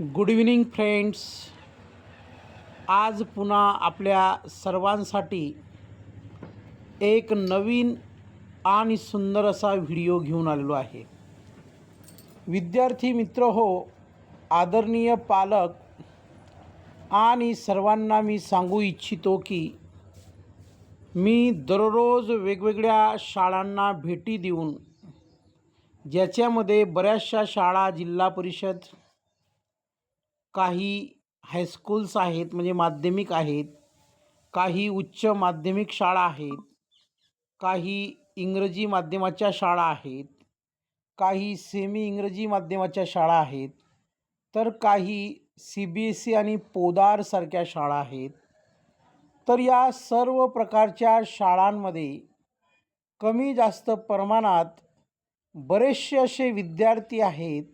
Good evening friends आज पुन्हा आपल्या सर्वांसाठी एक नवीन आणि सुंदर असा व्हिडिओ घेऊन आलेलो आहे. विद्यार्थी मित्र हो आदरणीय पालक आणि सर्वांना मी सांगू इच्छितो की मी दररोज वेगवेगळ्या शाळांना भेटी देऊन ज्याच्यामध्ये बऱ्याचशा शाळा जिल्हा परिषद काही हायस्कूल्स आहेत म्हणजे माध्यमिक आहेत काही उच्च माध्यमिक शाळा आहेत काही इंग्रजी माध्यमाच्या शाळा आहेत काही सेमी इंग्रजी माध्यमाच्या शाळा आहेत तर काही सी बी एस ई आणि पोदारसारख्या शाळा आहेत. तर या सर्व प्रकारच्या शाळांमध्ये कमी जास्त प्रमाणात बरेचसे असे विद्यार्थी आहेत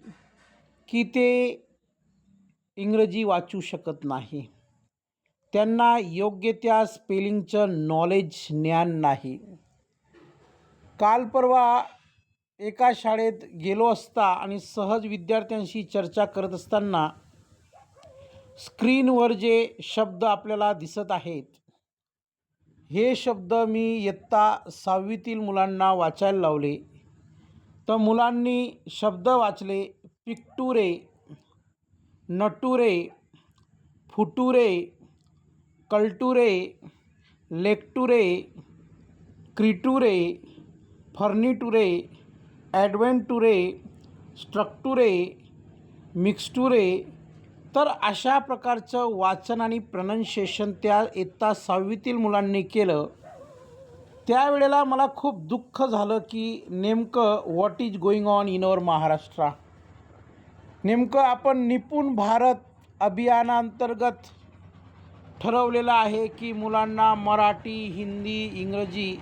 की ते इंग्रजी वाचू शकत नाही. त्यांना योग्य त्या स्पेलिंगचं नॉलेज ज्ञान नाही. काल परवा एका शाळेत गेलो असता आणि सहज विद्यार्थ्यांशी चर्चा करत असताना स्क्रीनवर जे शब्द आपल्याला दिसत आहेत हे शब्द मी इयत्ता सहावीतील मुलांना वाचायला लावले. तर मुलांनी शब्द वाचले पिक्टुरे नटुरे फुटुरे कल्टुरे लेक्टुरे क्रिटुरे फर्निटुरे ॲडवेंटुरे स्ट्रक्टुरे मिक्स्टुरे. तर अशा प्रकारचं वाचन आणि प्रनन्शिएशन त्या इयत्ता सहावीतील मुलांनी केलं. त्यावेळेला मला खूप दुःख झालं की नेमकं what is going on in our Maharashtra नेमकं आपण निपुण भारत अभियानांतर्गत ठरवलेलं आहे की मुलांना मराठी हिंदी इंग्रजी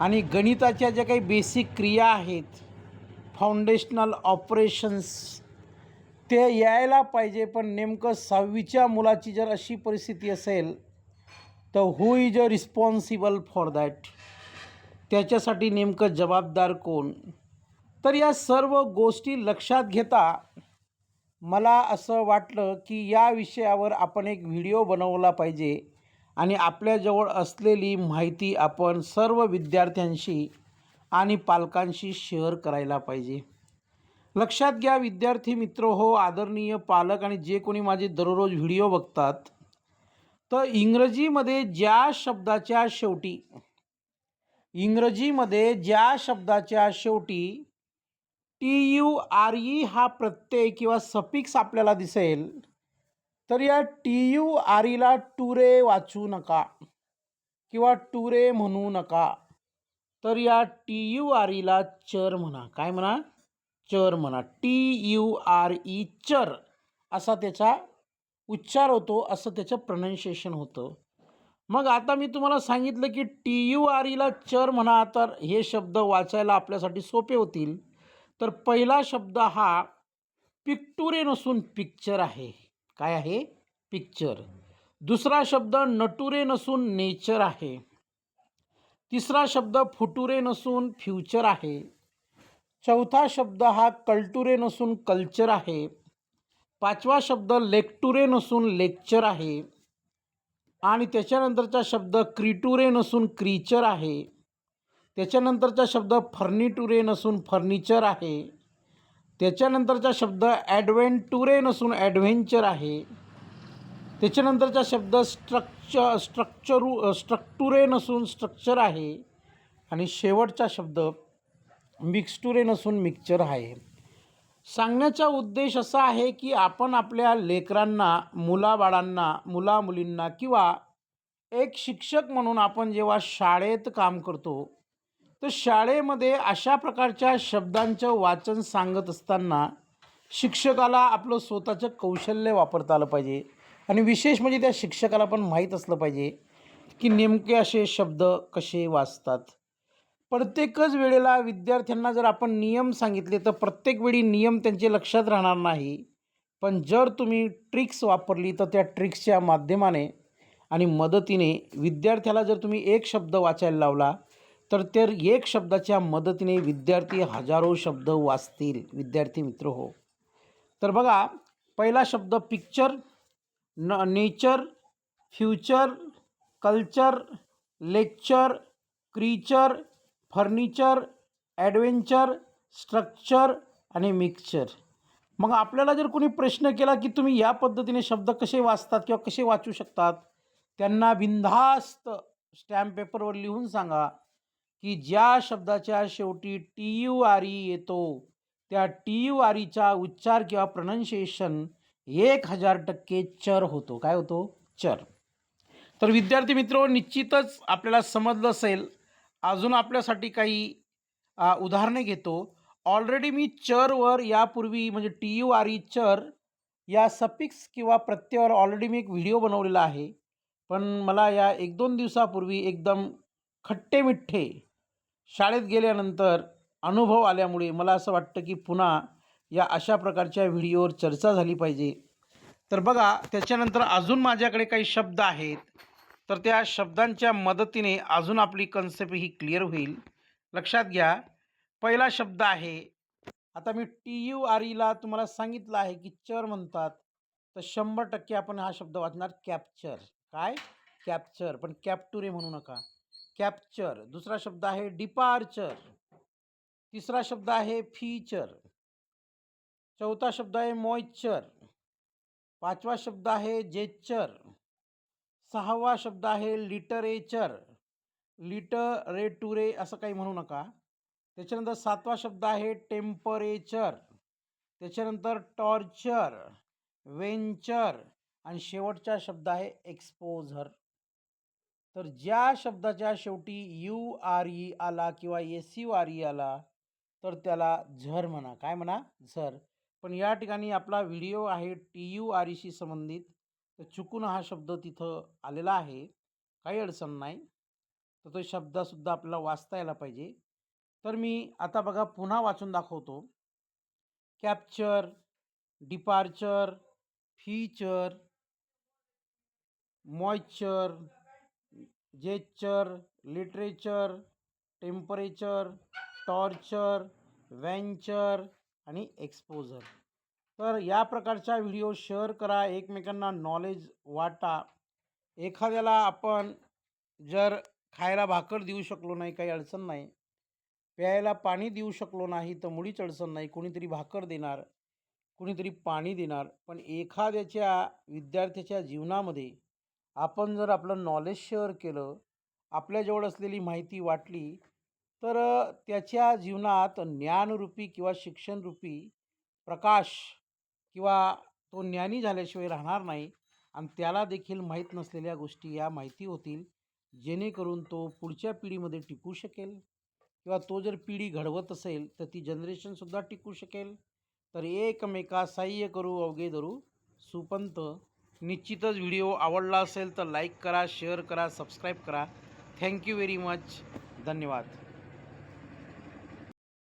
आणि गणिताच्या ज्या काही बेसिक क्रिया आहेत फाउंडेशनल ऑपरेशन्स ते यायला पाहिजे. पण नेमकं सहावीच्या मुलाची जर अशी परिस्थिती असेल तर who is a responsible for that त्याच्यासाठी नेमकं जबाबदार कोण? तर या सर्व गोष्टी लक्षात घेता मला असं वाटलं की या विषयावर आपण एक व्हिडिओ बनवला पाहिजे आणि आपल्याजवळ असलेली माहिती आपण सर्व विद्यार्थ्यांशी आणि पालकांशी शेअर करायला पाहिजे. लक्षात घ्या विद्यार्थी मित्र हो आदरणीय पालक आणि जे कोणी माझे दररोज व्हिडिओ बघतात तर इंग्रजीमध्ये ज्या शब्दाच्या शेवटी इंग्रजीमध्ये ज्या शब्दाच्या शेवटी टी यू आर ई हा प्रत्यय किंवा सफिक्स आपल्याला दिसेल तर या टी यू आर ईला टुरे वाचू नका किंवा टुरे म्हणू नका. तर या टी यू आर ईला चर म्हणा. काय म्हणा? चर म्हणा. टी यू आर ई चर असा त्याचा उच्चार होतो असं त्याचं प्रनन्शिएशन होतं. मग आता मी तुम्हाला सांगितलं की टी यू आर ईला चर म्हणा तर हे शब्द वाचायला आपल्यासाठी सोपे होतील. तर पहिला शब्द हा पिक्टुरे नसून पिक्चर आहे. काय आहे? पिक्चर. दुसरा शब्द नटुरे नसून नेचर आहे. तिसरा शब्द फुटुरे नसून फ्युचर आहे. चौथा शब्द हा कल्टुरे नसून कल्चर आहे. पाचवा शब्द लेक्टुरे नसून लेक्चर आहे. आणि त्याच्यानंतरचा शब्द क्रिटुरे नसून क्रीचर आहे. त्याच्यानंतरचा शब्द फर्निटुरे नसून फर्निचर आहे. त्याच्यानंतरचा शब्द ॲडव्हेंटुरे नसून ॲडव्हेंचर आहे. त्याच्यानंतरचा शब्द स्ट्रक्चर स्ट्रक्चरू स्ट्रक्टुरे नसून स्ट्रक्चर आहे. आणि शेवटचा शब्द मिक्स्टुरे नसून मिक्सचर आहे. सांगण्याचा उद्देश असा आहे की आपण आपल्या लेकरांना मुलाबाळांना मुलामुलींना किंवा एक शिक्षक म्हणून आपण जेव्हा शाळेत काम करतो तर शाळेमध्ये अशा प्रकारच्या शब्दांचं वाचन सांगत असताना शिक्षकाला आपलं स्वतःचं कौशल्य वापरता आलं पाहिजे. आणि विशेष म्हणजे त्या शिक्षकाला पण माहीत असलं पाहिजे की नेमके असे शब्द कसे वाचतात. प्रत्येकच वेळेला विद्यार्थ्यांना जर आपण नियम सांगितले तर प्रत्येक वेळी नियम त्यांचे लक्षात राहणार नाही. पण जर तुम्ही ट्रिक्स वापरली तर त्या ट्रिक्सच्या माध्यमाने आणि मदतीने विद्यार्थ्याला जर तुम्ही एक शब्द वाचायला लावला तर ते एक शब्दाच्या मदतीने विद्यार्थी हजारो शब्द वाचतील. विद्यार्थी मित्र हो. तर बघा पहिला शब्द पिक्चर न nature future culture lecture creature furniture adventure structure आणि मिक्सचर मग आपल्याला जर कोणी प्रश्न केला की तुम्ही या पद्धतीने शब्द कसे वाचतात किंवा कसे वाचू शकतात त्यांना बिनधास्त स्टॅम्प पेपरवर लिहून सांगा. की ज्या शब्दाच्या शेवटी टी यू आर ई येतो त्या टी यू आर ईचा उच्चार किंवा प्रनन्शिएशन एक हजार टक्के चर होतो. काय होतो? चर. तर विद्यार्थी मित्र निश्चितच आपल्याला समजलं असेल. अजून आपल्यासाठी काही उदाहरणे घेतो. ऑलरेडी मी चरवर यापूर्वी म्हणजे टी यू आर ई चर या सपिक्स किंवा प्रत्ययावर ऑलरेडी मी एक व्हिडिओ बनवलेला आहे. पण मला या एक दोन दिवसापूर्वी एकदम खट्टे मिठ्ठे शाळेत गेल्यानंतर अनुभव आल्यामुळे मला असं वाटतं की पुन्हा या अशा प्रकारच्या व्हिडिओवर चर्चा झाली पाहिजे. तर बघा त्याच्यानंतर अजून माझ्याकडे काही शब्द आहेत. तर त्या शब्दांच्या मदतीने अजून आपली कन्सेप्ट ही क्लिअर होईल. लक्षात घ्या. पहिला शब्द आहे आता मी टी यू आर ईला तुम्हाला सांगितलं आहे की चर म्हणतात. तर शंभर टक्के आपण हा शब्द वाचणार कॅप्चर काय? कॅप्चर पण कॅप्टुरे म्हणू नका. कॅप्चर. दुसरा शब्द आहे डिपार्चर. तिसरा शब्द आहे फीचर. चौथा शब्द आहे मॉइचर पाचवा शब्द आहे जेचर सहावा शब्द आहे लिटरेचर. लिटरेटुरे असं काही म्हणू नका. त्याच्यानंतर सातवा शब्द आहे टेम्परेचर. त्याच्यानंतर टॉर्चर. वेंचर. आणि शेवटचा शब्द आहे एक्सपोझर. तर ज्या शब्दाच्या शेवटी यू आर ई आला किंवा एस यू आर ई आला तर त्याला झर म्हणा. काय म्हणा? झर. पण या ठिकाणी आपला व्हिडिओ आहे टी यू आर ईशी संबंधित. तर चुकून हा शब्द तिथं आलेला आहे. काही अडचण नाही. तर तो शब्दसुद्धा आपल्याला वाचता यायला पाहिजे. तर मी आता बघा पुन्हा वाचून दाखवतो. Capture departure feature moisture gesture literature temperature torture venture आणि एक्सपोजर. तर या प्रकारच्या व्हिडिओ शेअर करा एकमेकांना नॉलेज वाटा. एखाद्याला आपण जर खायला भाकर देऊ शकलो नाही काही अडचण नाही. प्यायला पाणी देऊ शकलो नाही तर मुळीच अडचण नाही. कोणीतरी भाकर देणार कुणीतरी पाणी देणार. पण एखाद्याच्या विद्यार्थ्याच्या जीवनामध्ये आपण जर आपलं नॉलेज शेअर केलं आपल्याजवळ असलेली माहिती वाटली तर त्याच्या जीवनात ज्ञानरूपी किंवा शिक्षणरूपी प्रकाश किंवा तो ज्ञानी झाल्याशिवाय राहणार नाही. आणि त्याला देखील माहीत नसलेल्या गोष्टी या माहिती होतील जेणेकरून तो पुढच्या पिढीमध्ये टिकू शकेल किंवा तो जर पिढी घडवत असेल तर ती जनरेशनसुद्धा टिकू शकेल. तर एकमेका सहाय्य करू अवघे धरू सुपंत निश्चितच व्हिडिओ आवडला असेल तर लाईक करा शेअर करा सबस्क्राईब करा. Thank you very much. धन्यवाद.